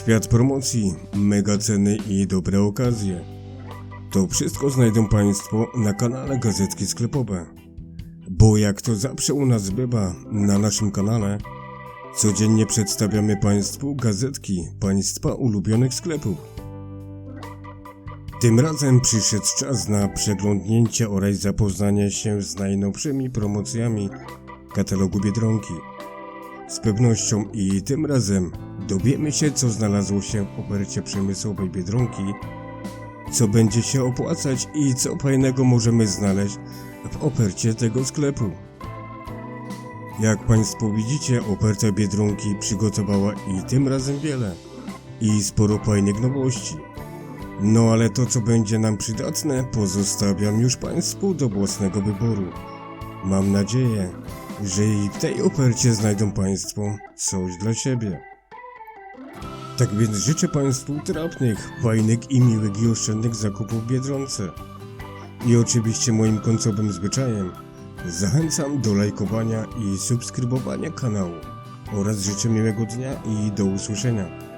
Świat promocji, mega ceny i dobre okazje. To wszystko znajdą Państwo na kanale Gazetki Sklepowe. Bo jak to zawsze u nas bywa na naszym kanale, codziennie przedstawiamy Państwu gazetki Państwa ulubionych sklepów. Tym razem przyszedł czas na przeglądnięcie oraz zapoznanie się z najnowszymi promocjami katalogu Biedronki. Z pewnością i tym razem dowiemy się, co znalazło się w ofercie przemysłowej Biedronki, co będzie się opłacać i co fajnego możemy znaleźć w ofercie tego sklepu. Jak Państwo widzicie, oferta Biedronki przygotowała i tym razem wiele i sporo fajnych nowości. No ale to, co będzie nam przydatne, pozostawiam już Państwu do własnego wyboru. Mam nadzieję, że i w tej ofercie znajdą Państwo coś dla siebie. Tak więc życzę Państwu trafnych, fajnych i miłych i oszczędnych zakupów w Biedronce. I oczywiście moim końcowym zwyczajem zachęcam do lajkowania i subskrybowania kanału oraz życzę miłego dnia i do usłyszenia.